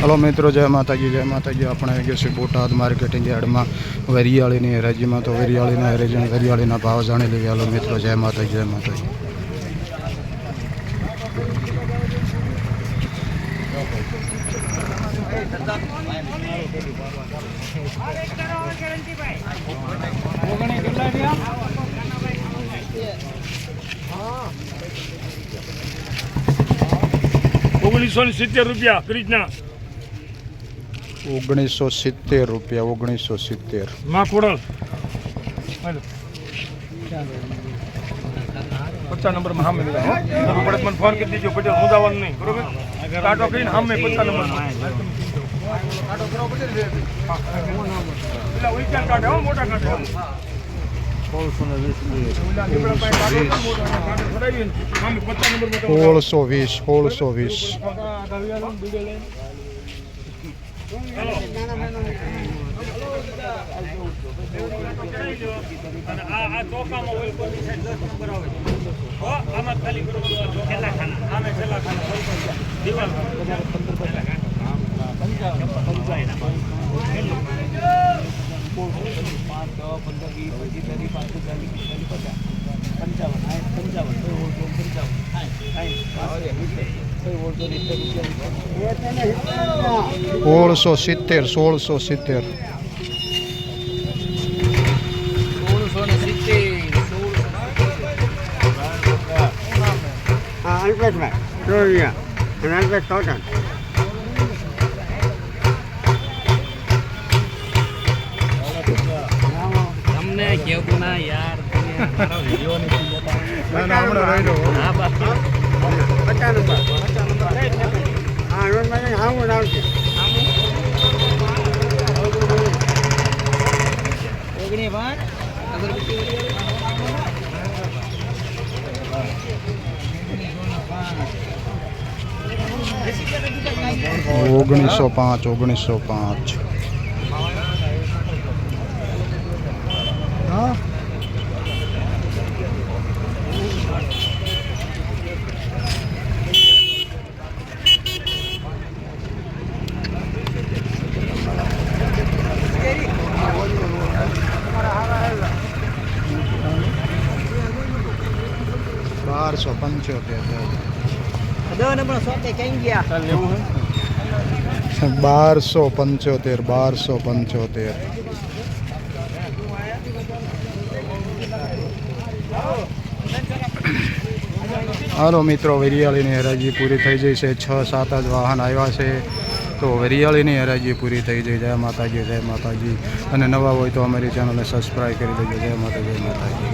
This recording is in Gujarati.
હલો મિત્રો, જય માતાજી જય માતાજી. આપણે આવી છે બોટાદ માર્કેટિંગ યાર્ડમાં, વરિયાળીની હરાજીમાં. તો વરિયાળીના હરાજી વરિયાળીના ભાવ જાણી લઈએ હલો મિત્રો, જય માતાજી જય માતાજી. ઓગણીસો ને સિત્તેર રૂપિયા ક્રિજના ઓગણીસો સિત્તેર રૂપિયા ઓગણીસો સિત્તેરમાં ખોડલ પચાસ નંબરમાં હામે પડે મને ફોન કરી દીજો પટેલ હું જવાનું નહીં બરોબર ટાટો કરીને હામે પચાસ નંબર સોળસો વીસ સોળસો વીસ અને આ આ ચોખામાં ઓઇલ કોની સાઈડ દસ નંબર આવે હો. આમાં ખાલી કરો છેલ્લા સોળસો સિત્તેર સોળસો સિત્તેર. તમને કેવું ના યાર પચાસ નંબર હા રોજ હા હું આવશે ઓગણી અગરબત્તી ઓગણીસો પાંચ ઓગણીસો પાંચ. બારસો પંચોતેર બારસો પંચોતેર બારસો પંચોતેર. હાલો મિત્રો વરિયાળીની હરાજી પૂરી થઈ જઈ છે. છ સાત જ વાહન આવ્યા છે. તો વરિયાળીની હરાજી પૂરી થઈ જઈ. જય માતાજી જય માતાજી. અને નવા હોય તો અમારી ચેનલને સબસ્ક્રાઈબ કરી દેજો. જય માતા જય માતાજી.